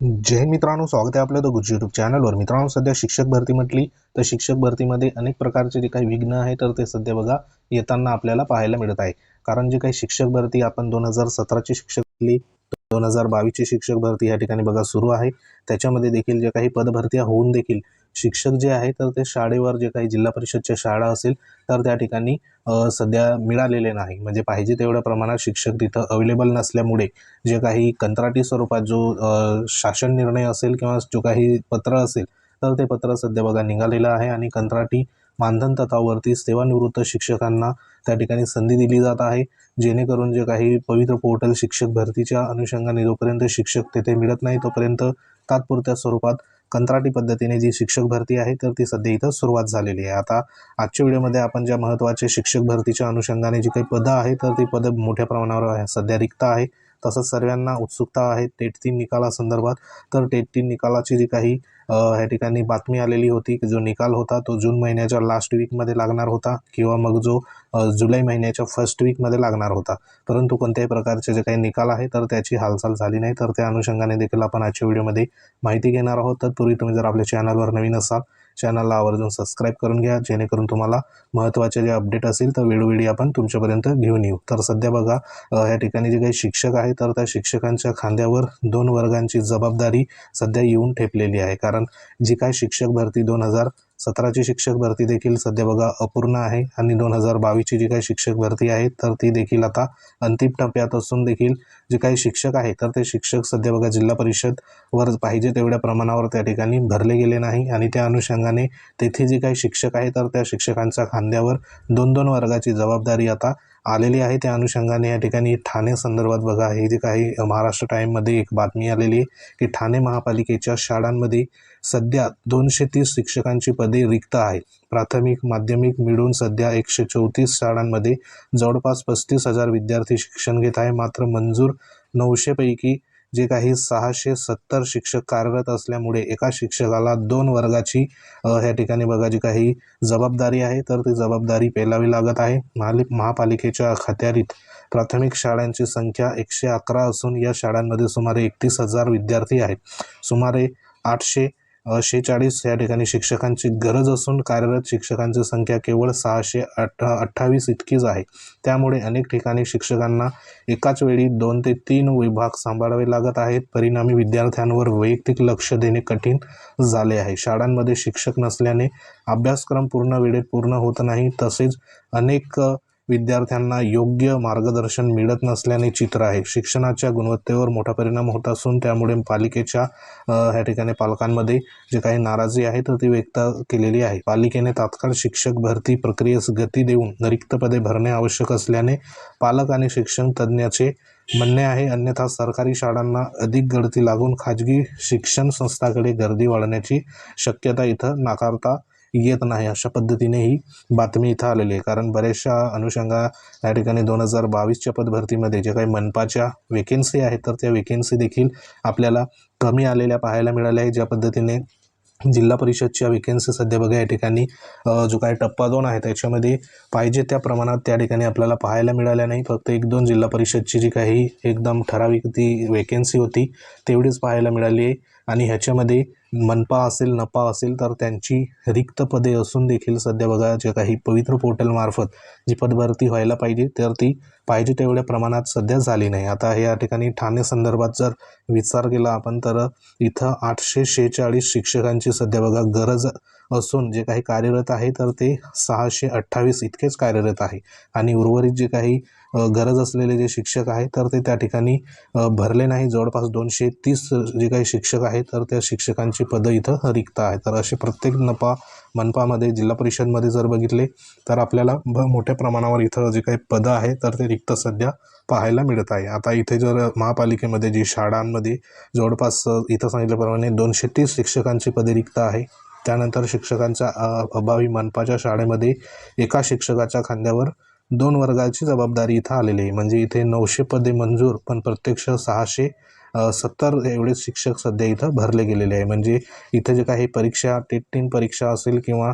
जय मित्रांनो स्वागत आहे आपलं द गुरुजी यूट्यूब चॅनलवर मित्रांनो सध्या शिक्षक भरती म्हटली तर शिक्षक भरतीमध्ये अनेक प्रकारचे जे काही विघ्न आहे तर ते सध्या बघा येताना आपल्याला पाहायला मिळत आहे. कारण जे काही शिक्षक भरती आपण दोन हजार सतराची शिक्षक भरती दोन हजार बावीसची शिक्षक भरती या ठिकाणी बघा सुरू आहे. त्याच्यामध्ये देखील जे काही पदभरत्या होऊन देखील शिक्षक जे आहे तर ते शाळेवर जे काही जिल्हा परिषदच्या शाळा असेल तर त्या ठिकाणी सध्या मिळालेले नाही. म्हणजे पाहिजे तेवढ्या प्रमाणात शिक्षक तिथं अवेलेबल नसल्यामुळे जे काही कंत्राटी स्वरूपात जो शासन निर्णय असेल किंवा जो काही पत्र असेल तर ते पत्र सध्या बघा निघालेलं आहे आणि कंत्राटी मानधन तत्वावरती सेवानिवृत्त शिक्षकांना त्या ठिकाणी संधी दिली जात आहे. जेणेकरून जे काही पवित्र पोर्टल शिक्षक भरतीच्या अनुषंगाने जोपर्यंत शिक्षक तेथे मिळत नाही तोपर्यंत तात्पुरत्या स्वरूपात कंत्राटी पद्धतीने जी शिक्षक भरती आहे तर ती सध्या इथं सुरुवात झालेली आहे. आता आजच्या व्हिडिओमध्ये आपण ज्या महत्त्वाचे शिक्षक भरतीच्या अनुषंगाने जी काही पदं आहे तर ती पदं मोठ्या प्रमाणावर आहे सध्या रिक्त आहे. तसंच सर्वांना उत्सुकता आहे टेट तीन निकालासंदर्भात. तर टेट तीन निकालाची जी काही ह्या ठिकाणी बातमी आलेली होती की जो निकाल होता तो जून महिन्याच्या लास्ट वीकमध्ये लागणार होता किंवा मग जो जुलै महिन्याच्या फर्स्ट वीकमध्ये लागणार होता. परंतु कोणत्याही प्रकारचे जे काही निकाल आहे तर त्याची हालचाल झाली नाही. तर त्या अनुषंगाने देखील आपण आजच्या व्हिडिओमध्ये माहिती घेणार आहोत. तत्पूर्वी तुम्ही जर आपल्या चॅनलवर नवीन असाल चॅनलला आवर्जून सबस्क्राईब करून घ्या जेणेकरून तुम्हाला महत्त्वाचे जे अपडेट असेल तर वेळोवेळी आपण तुमच्यापर्यंत घेऊन येऊ. तर सध्या बघा या ठिकाणी जे काही शिक्षक आहे तर त्या शिक्षकांच्या खांद्यावर दोन वर्गांची जबाबदारी सध्या येऊन ठेपलेली आहे. कारण जी काय शिक्षक भरती दोन हजार सतराची शिक्षक भरती देखील सध्या बघा अपूर्ण आहे. आणि दोन हजार बावीसची जी काही शिक्षक भरती आहे तर ती देखील आता अंतिम टप्प्यात असून देखील जे काही शिक्षक आहे तर ते शिक्षक सध्या बघा जिल्हा परिषद वर पाहिजे तेवढ्या प्रमाणावर त्या ठिकाणी भरले गेले नाही. आणि त्या अनुषंगाने तेथे जे काही शिक्षक आहे तर त्या शिक्षकांच्या खांद्यावर दोन दोन वर्गाची जबाबदारी आता आलेली आहे. त्या अनुषंगाने या ठिकाणी ठाणे संदर्भात बघा. हे जे काही महाराष्ट्र टाईममध्ये एक बातमी आलेली आहे की ठाणे महापालिकेच्या शाळांमध्ये सध्या दोनशे तीस शिक्षकांची पदे रिक्त आहे प्राथमिक माध्यमिक मिळून सध्या एकशे चौतीस शाळांमध्ये जवळपास पस्तीस हजार विद्यार्थी शिक्षण घेत आहे. मात्र मंजूर नऊशेपैकी जे काही सहाशे सत्तर शिक्षक कार्यरत असल्यामुळे एका शिक्षकाला दोन वर्गाची ह्या ठिकाणी बघा जी काही जबाबदारी आहे तर ती जबाबदारी पेलावी लागत आहे. महाली महापालिकेच्या अखत्यारीत प्राथमिक शाळांची संख्या एकशे अकरा असून या शाळांमध्ये सुमारे एकतीस हजार विद्यार्थी आहेत. सुमारे आठशे शेचाळीस या ठिकाणी शिक्षकांची गरज असून कार्यरत शिक्षकांची संख्या केवळ सहाशे अठ्ठा अठ्ठावीस इतकीच आहे. त्यामुळे अनेक ठिकाणी शिक्षकांना एकाच वेळी दोन ते तीन विभाग सांभाळावे लागत आहेत. परिणामी विद्यार्थ्यांवर वैयक्तिक लक्ष देणे कठीण झाले आहे. शाळांमध्ये शिक्षक नसल्याने अभ्यासक्रम पूर्ण वेळेत पूर्ण होत नाही. तसेच अनेक विद्यार्थ्यांना योग्य मार्गदर्शन मिळत नसल्याने चित्र आहे. शिक्षणाच्या गुणवत्तेवर मोठा परिणाम होत असून त्यामुळे पालिकेच्या ह्या ठिकाणी पालकांमध्ये जे काही नाराजी आहे तर ती व्यक्त केलेली आहे. पालिकेने तात्काळ शिक्षक भरती प्रक्रियेस गती देऊन रिक्त पदे भरणे आवश्यक असल्याने पालक आणि शिक्षण तज्ज्ञाचे म्हणणे आहे. अन्यथा सरकारी शाळांना अधिक गळती लागून खाजगी शिक्षण संस्थाकडे गर्दी वाढण्याची शक्यता इथं नाकारता येत नाही अशा पद्धतीने ही बातमी इथं आलेली आहे. कारण बऱ्याचशा अनुषंगा या ठिकाणी दोन हजार बावीसच्या पदभरतीमध्ये जे काही मनपाच्या वेकेन्सी आहेत तर त्या वेकेन्सी देखील आपल्याला कमी आलेल्या पाहायला मिळाल्या आहे ज्या पद्धतीने जिल्हा परिषदच्या वेकेन्सी सध्या बघा या ठिकाणी जो काही टप्पा दोन आहे त्याच्यामध्ये पाहिजे त्या प्रमाणात त्या ठिकाणी आपल्याला पाहायला मिळाल्या नाही. फक्त एक दोन जिल्हा परिषदची जी काही एकदम ठराविक ती वेकेन्सी होती तेवढीच पाहायला मिळाली आहे. आणि ह्याच्यामध्ये मनपा असेल नपा असेल तर त्यांची रिक्त पदे असून देखील सध्या बघा जे काही पवित्र पोर्टलमार्फत जी पदभरती व्हायला पाहिजे तर ती पाहिजे तेवढ्या प्रमाणात सध्या झाली नाही. आता हे या ठिकाणी ठाणे संदर्भात जर विचार केला आपण तर इथं आठशे शेहेचाळीस शिक्षकांची सध्या बघा गरज असून जे काही कार्यरत आहे तर ते सहाशे अठ्ठावीस इतकेच कार्यरत आहे. आणि उर्वरित जे काही गरज असलेले जे शिक्षक आहे तर ते त्या ठिकाणी भरले नाही. जवळपास दोनशे तीस जे काही शिक्षक आहेत तर त्या शिक्षकांची पदं इथं रिक्त आहेत. तर असे प्रत्येक नपा मनपामध्ये जिल्हा परिषदमध्ये जर बघितले तर आपल्याला भ मोठ्या प्रमाणावर इथं जे काही पदं आहे तर ते रिक्त सध्या पाहायला मिळत आहे. आता इथे जर महापालिकेमध्ये जी शाळांमध्ये जवळपास इथं सांगितल्याप्रमाणे दोनशे तीस शिक्षकांची पदे रिक्त आहे. त्यानंतर शिक्षकांचा अभावी मनपाच्या शाळेमध्ये एका शिक्षकाच्या खांद्यावर दोन वर्गाची जबाबदारी इथं आलेली आहे. म्हणजे इथे नऊशे पदे मंजूर पण प्रत्यक्ष सहाशे सत्तर एवढेच शिक्षक सध्या इथं भरले गेलेले आहे. म्हणजे इथं जे काही परीक्षा टेट टीन परीक्षा असेल किंवा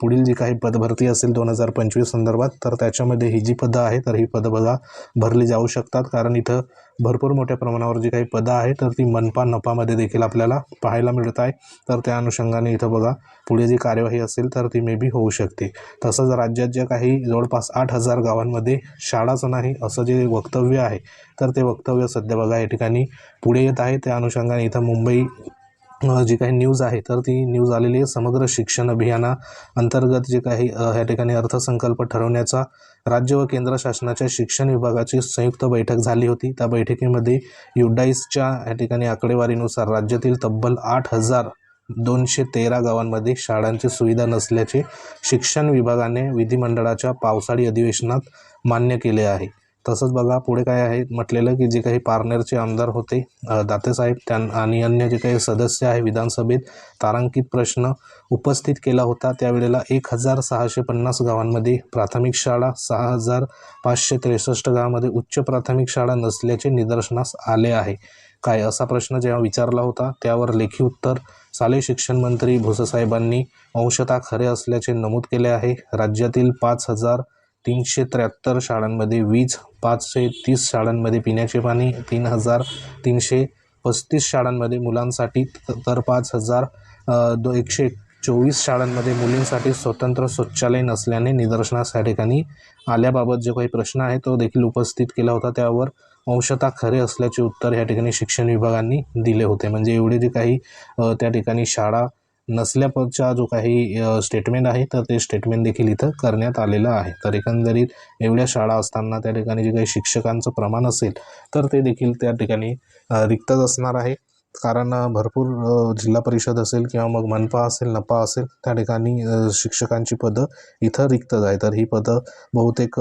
पुढील जी काही पदभरती असेल दोन हजार पंचवीस संदर्भात तर त्याच्यामध्ये ही जी पदं आहे तर ही पदं बघा भरली जाऊ शकतात. कारण इथं भरपूर मोठ्या प्रमाणावर जी काही पदं आहे तर ती मनपा नपामध्ये देखील आपल्याला पाहायला मिळत आहे. तर त्या अनुषंगाने इथं बघा पुढे जी कार्यवाही असेल तर ती मे बी होऊ शकते. तसंच राज्यात ज्या काही जवळपास आठ हजार गावांमध्ये शाळाच नाही असं जे वक्तव्य आहे तर ते वक्तव्य सध्या बघा या ठिकाणी पुढे येत आहे. त्या अनुषंगाने इथं मुंबई जी काही न्यूज आहे तर ती न्यूज आलेली आहे समग्र शिक्षण अभियाना अंतर्गत जे काही ह्या ठिकाणी अर्थसंकल्प ठरवण्याचा राज्य व केंद्र शासनाच्या शिक्षण विभागाची संयुक्त बैठक झाली होती. त्या बैठकीमध्ये युडाईसच्या ह्या ठिकाणी आकडेवारीनुसार राज्यातील तब्बल आठ हजार दोनशे तेरा गावांमध्ये शाळांची सुविधा नसल्याचे शिक्षण विभागाने विधिमंडळाच्या पावसाळी अधिवेशनात मान्य केले आहे. तसंच बघा पुढे काय आहे? म्हटलेलं की जे काही पारनेरचे आमदार होते दातेसाहेब त्यां आणि अन्य जे काही सदस्य आहे विधानसभेत तारांकित प्रश्न उपस्थित केला होता. त्यावेळेला एक हजार सहाशे पन्नास गावांमध्ये प्राथमिक शाळा सहा हजार पाचशे त्रेसष्ट गावामध्ये उच्च प्राथमिक शाळा नसल्याचे निदर्शनास आले आहे. काय असा प्रश्न जेव्हा विचारला होता त्यावर लेखी उत्तर शालेय शिक्षण मंत्री भुसेसाहेबांनी अंशतः खरे असल्याचे नमूद केले आहे. राज्यातील पाच हजार तीनशे त्र्याहत्तर शाळांमध्ये वीज पाचशे तीस शाळांमध्ये पिण्याचे पाणी तीन हजार तीनशे पस्तीस शाळांमध्ये मुलांसाठी तर पाच हजार दो एकशे चोवीस शाळांमध्ये मुलींसाठी स्वतंत्र शौचालय नसल्याने निदर्शनास या ठिकाणी आल्याबाबत जो काही प्रश्न आहे तो देखील उपस्थित केला होता. त्यावर अंशतः खरे असल्याचे उत्तर या ठिकाणी शिक्षण विभागांनी दिले होते. म्हणजे एवढे जे काही त्या ठिकाणी शाळा नसल्याचा जो काही स्टेटमेंट आहे तर ते स्टेटमेंट देखील इथं करण्यात आलेलं आहे. तर एकंदरीत एवढ्या शाळा असताना त्या ठिकाणी जे काही शिक्षकांचं प्रमाण असेल तर ते देखील त्या ठिकाणी रिक्तच असणार आहे. कारण भरपूर जिल्हा परिषद असेल किंवा मग मनपा असेल नपा असेल त्या ठिकाणी शिक्षकांची पदं इथं रिक्तच आहे तर ही पदं बहुतेक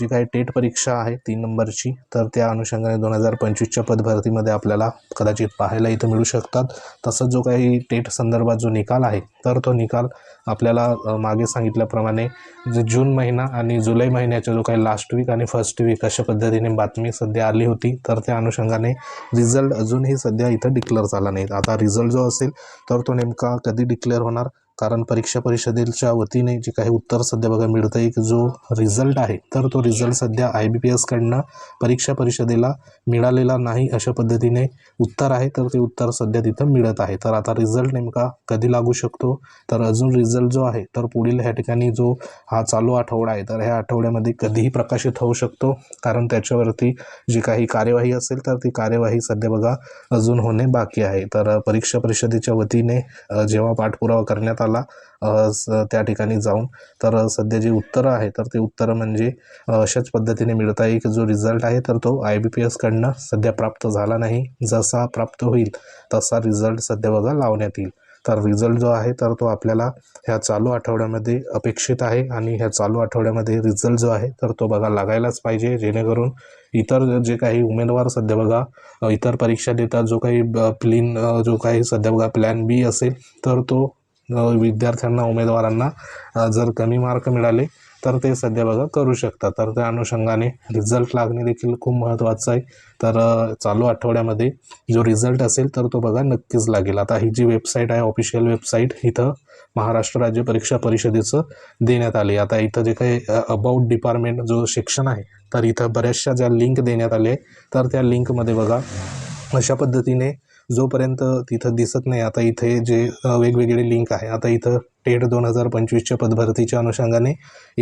जी काही टेट परीक्षा आहे तीन नंबरची तर त्या अनुषंगाने दोन हजार पंचवीसच्या पदभरतीमध्ये आपल्याला कदाचित पाहायला इथं मिळू शकतात. तसंच जो काही टेट संदर्भात जो निकाल आहे तर तो निकाल आपल्याला मागे सांगितल्याप्रमाणे जे जून महिना आणि जुलै महिन्याचा जो काही लास्ट वीक आणि फर्स्ट वीक अशा पद्धतीने बातमी सध्या आली होती तर त्या अनुषंगाने रिझल्ट अजूनही सध्या इथं डिक्लेअर झाला नाही. आता रिझल्ट जो असेल तर तो नेमका कधी डिक्लेअर होणार? कारण परीक्षा परिषदेच्या वतीने जे काही उत्तर सध्या बघा मिळतं आहे की जो रिझल्ट आहे तर तो रिझल्ट सध्या आय बी पी एसकडनं परीक्षा परिषदेला मिळालेला नाही अशा पद्धतीने उत्तर आहे तर ते उत्तर सध्या तिथं मिळत आहे. तर आता रिझल्ट नेमका कधी लागू शकतो? तर अजून रिझल्ट जो आहे तर पुढील ह्या ठिकाणी जो हा चालू आठवडा आहे तर ह्या आठवड्यामध्ये कधीही प्रकाशित होऊ शकतो. कारण त्याच्यावरती जी काही कार्यवाही असेल तर ती कार्यवाही सध्या बघा अजून होणे बाकी आहे. तर परीक्षा परिषदेच्या वतीने जेव्हा पाठपुरावा करण्यात आला अ, त्या ठिकाणी जाऊन. तर सध्या जी उत्तरं आहे तर ते उत्तरं म्हणजे अशाच पद्धतीने मिळत आहे की जो रिझल्ट आहे तर तो आय बी पी एसकडनं सध्या प्राप्त झाला नाही. जसा प्राप्त होईल तसा रिझल्ट सध्या बघा लावण्यात येईल. तर रिझल्ट जो आहे तर तो आपल्याला ह्या चालू आठवड्यामध्ये अपेक्षित आहे आणि ह्या चालू आठवड्यामध्ये रिझल्ट जो आहे तर तो बघा लागायलाच पाहिजे जेणेकरून इतर जे काही उमेदवार सध्या बघा इतर परीक्षा देतात जो काही प्लीन जो काही सध्या बघा प्लॅन बी असेल तर तो विद्यार्थ्यांना उमेदवारांना जर कमी मार्क मिळाले तर ते सध्या बघा करू शकतात. तर त्या अनुषंगाने रिझल्ट लागणे देखील खूप महत्त्वाचं आहे. तर चालू आठवड्यामध्ये जो रिझल्ट असेल तर तो बघा नक्कीच लागेल. आता ही जी वेबसाईट आहे ऑफिशियल वेबसाईट इथं महाराष्ट्र राज्य परीक्षा परिषदेचं देण्यात आले आता इथं जे काही अबाउट डिपार्टमेंट जो सेक्शन आहे तर इथं बऱ्याचशा ज्या लिंक देण्यात आले तर त्या लिंकमध्ये बघा अशा पद्धतीने जोपर्यंत तिथं दिसत नाही आता इथे जे वेगवेगळे लिंक आहे. आता इथं टेट दोन हजार पंचवीसच्या पदभरतीच्या अनुषंगाने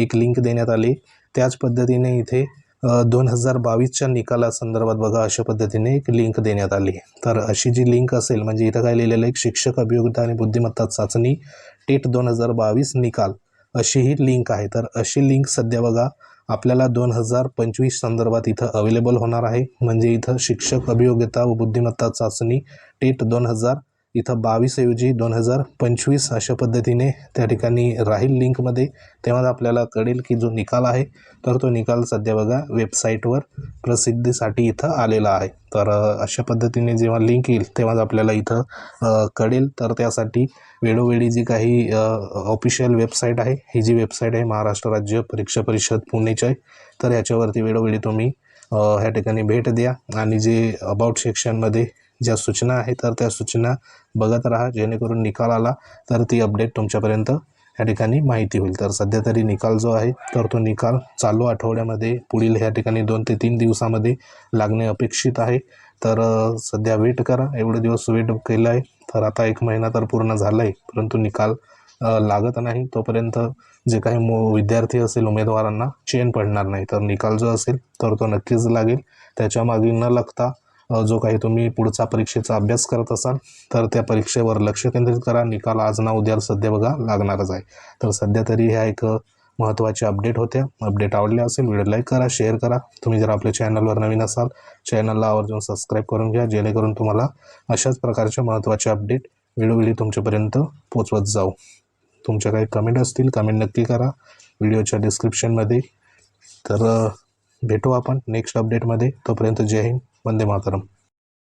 एक लिंक देण्यात आली. त्याच पद्धतीने इथे दोन हजार बावीसच्या निकालासंदर्भात बघा अशा पद्धतीने एक लिंक देण्यात आली. तर अशी जी लिंक असेल म्हणजे इथं काय लिहिलेलं आहे शिक्षक अभियोगिता आणि बुद्धिमत्ता चाचणी टेट दोन हजार बावीस निकाल अशी ही लिंक आहे. तर अशी लिंक सध्या बघा आपल्याला दोन हजार पंचवीस संदर्भात इथं अवेलेबल होणार आहे. म्हणजे इथं शिक्षक अभियोग्यता व बुद्धिमत्ता चाचणी टेट दोन हजार इथं बावीसऐवजी दोन हजार पंचवीस अशा पद्धतीने त्या ठिकाणी राहील लिंकमध्ये. तेव्हा आपल्याला कळेल की जो निकाल आहे तर तो निकाल सध्या बघा वेबसाईटवर प्रसिद्धीसाठी इथं आलेला आहे. तर अशा पद्धतीने जेव्हा लिंक येईल तेव्हाच आपल्याला इथं कळेल. तर त्यासाठी वेळोवेळी जी काही ऑफिशियल वेबसाईट आहे ही जी वेबसाईट आहे महाराष्ट्र राज्य परीक्षा परिषद पुणेची आहे तर याच्यावरती वेळोवेळी तुम्ही ह्या ठिकाणी भेट द्या. आणि जे अबाउट सेक्शनमध्ये ज्या सूचना आहेत तर त्या सूचना बघत राहा. जेणेकरून निकाल आला तर ती अपडेट तुमच्यापर्यंत या ठिकाणी माहिती होईल. तर सध्या तरी निकाल जो आहे तर तो निकाल चालू आठवड्यामध्ये पुढील ह्या ठिकाणी दोन ते तीन दिवसामध्ये लागणे अपेक्षित आहे. तर सध्या वेट करा. एवढे दिवस वेट केलं आहे तर आता एक महिना तर पूर्ण झाला आहे परंतु निकाल लागत नाही. तोपर्यंत जे काही मो विद्यार्थी असेल उमेदवारांना चेन पडणार नाही. तर निकाल जो असेल तर तो नक्कीच लागेल. त्याच्यामागे न लागता जो काही तुम्ही पुढचा परीक्षेचा अभ्यास करत असाल तर त्या परीक्षेवर लक्ष केंद्रित करा. निकाल आज ना उद्या सध्या बघा लागणारच आहे. तर सध्या तरी ह्या एक महत्त्वाच्या अपडेट होत्या. अपडेट आवडल्या असेल व्हिडिओ लाईक करा शेअर करा. तुम्ही जर आपल्या चॅनलवर नवीन असाल चॅनलला आवर्जून सबस्क्राईब करून घ्या जेणेकरून तुम्हाला अशाच प्रकारच्या महत्त्वाचे अपडेट वेळोवेळी तुमच्यापर्यंत पोचवत जाऊ. तुमच्या काही कमेंट असतील कमेंट नक्की करा. व्हिडिओच्या डिस्क्रिप्शनमध्ये. तर भेटू आपण नेक्स्ट अपडेटमध्ये. तोपर्यंत जय हिंद. Vande Mataram.